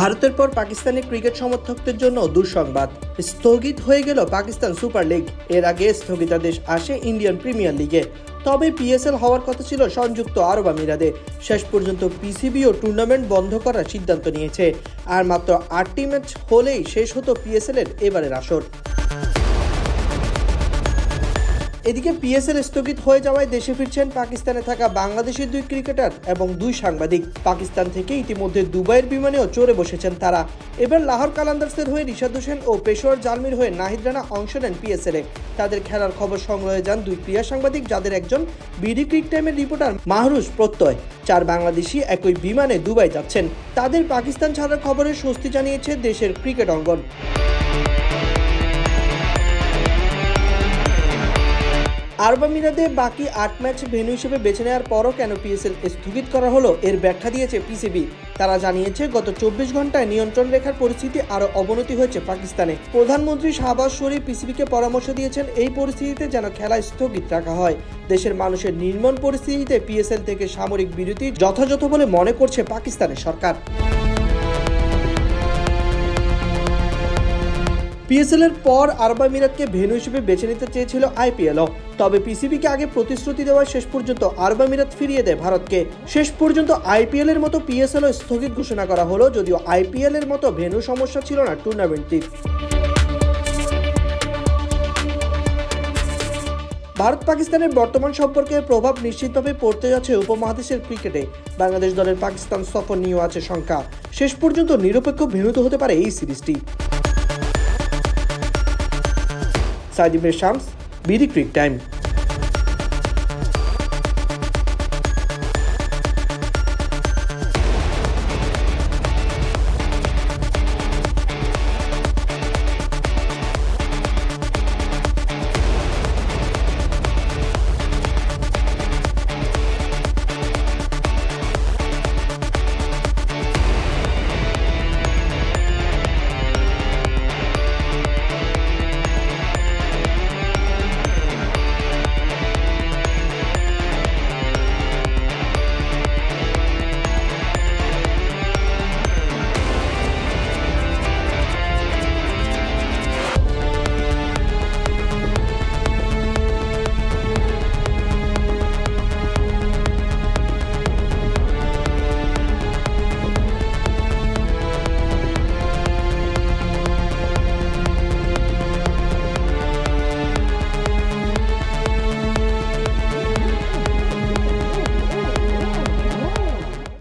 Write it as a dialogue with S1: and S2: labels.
S1: ভারতের পর পাকিস্তানি ক্রিকেট সমর্থকদের জন্য দুঃসংবাদ। স্থগিত হয়ে গেল পাকিস্তান সুপার লিগ। এর আগে স্থগিতাদেশ আসে ইন্ডিয়ান প্রিমিয়ার লিগে। তবে পিএসএল হওয়ার কথা ছিল সংযুক্ত আরব আমিরাদে শেষ পর্যন্ত পিসিবিও টুর্নামেন্ট বন্ধ করার সিদ্ধান্ত নিয়েছে। আর মাত্র আটটি ম্যাচ হলেই শেষ হতো পিএসএল এর এবারের আসর। এদিকে পিএসএল স্থগিত হয়ে যাওয়ায় দেশে ফিরছেন পাকিস্তানে থাকা বাংলাদেশের দুই ক্রিকেটার এবং দুই সাংবাদিক। পাকিস্তান থেকে ইতিমধ্যে দুবাইয়ের বিমানেও চড়ে বসেছেন তারা। এবার লাহোর কালান্দার্সের হয়ে রিশাদ হোসেন ও পেশোয়ার জালমির হয়ে নাহিদ রানা অংশ নেন পিএসএলে তাদের খেলার খবর সংগ্রহে যান দুই ক্রীড়া সাংবাদিক, যাদের একজন বিডি ক্রিক টাইমের রিপোর্টার মাহরুজ প্রত্যয়। চার বাংলাদেশি একই বিমানে দুবাই যাচ্ছেন। তাদের পাকিস্তান ছাড়ার খবরে স্বস্তি জানিয়েছে দেশের ক্রিকেট অঙ্গন। আরব আমিরাতে বাকি আট ম্যাচ ভেন্যু হিসেবে বেছে নেওয়ার পরও কেন পিএসএল স্থগিত করা হলো, এর ব্যাখ্যা দিয়েছে পিসিবি তারা জানিয়েছে, গত চব্বিশ ঘন্টায় নিয়ন্ত্রণ রেখার পরিস্থিতি আরও অবনতি হয়েছে পাকিস্তানে। প্রধানমন্ত্রী শাহবাজ শরীফ পিসিবিকে পরামর্শ দিয়েছেন, এই পরিস্থিতিতে যেন খেলা স্থগিত রাখা হয়। দেশের মানুষের নির্মম পরিস্থিতিতে পিএসএল থেকে সামরিক বিরতি যথাযথ বলে মনে করছে পাকিস্তানের সরকার। পিএসএল এর পর আরবা আমিরাতকে ভেন্যু হিসেবে বেছে নিতে চেয়েছিল আইপিএলও তবে পিসিবিকে আগে প্রতিশ্রুতি দেওয়ায় শেষ পর্যন্ত আরবা আমিরাত ফিরিয়ে দেয় ভারতকে। শেষ পর্যন্ত আইপিএল এর মতো পিএসএলও স্থগিত ঘোষণা করা হলো, যদিও আইপিএল এর মতো ভেন্যু সমস্যা ছিল না টুর্নামেন্টটির ভারত পাকিস্তানের বর্তমান সম্পর্কের প্রভাব নিশ্চিতভাবে পড়তে যাচ্ছে উপমহাদেশের ক্রিকেটে। বাংলাদেশ দলের পাকিস্তান সফর নিয়েও আছে শঙ্কা। শেষ পর্যন্ত নিরপেক্ষ ভেন্যুতে হতে পারে এই সিরিজটি। সাইদিমের শামস বিডি ক্রিক টাইম।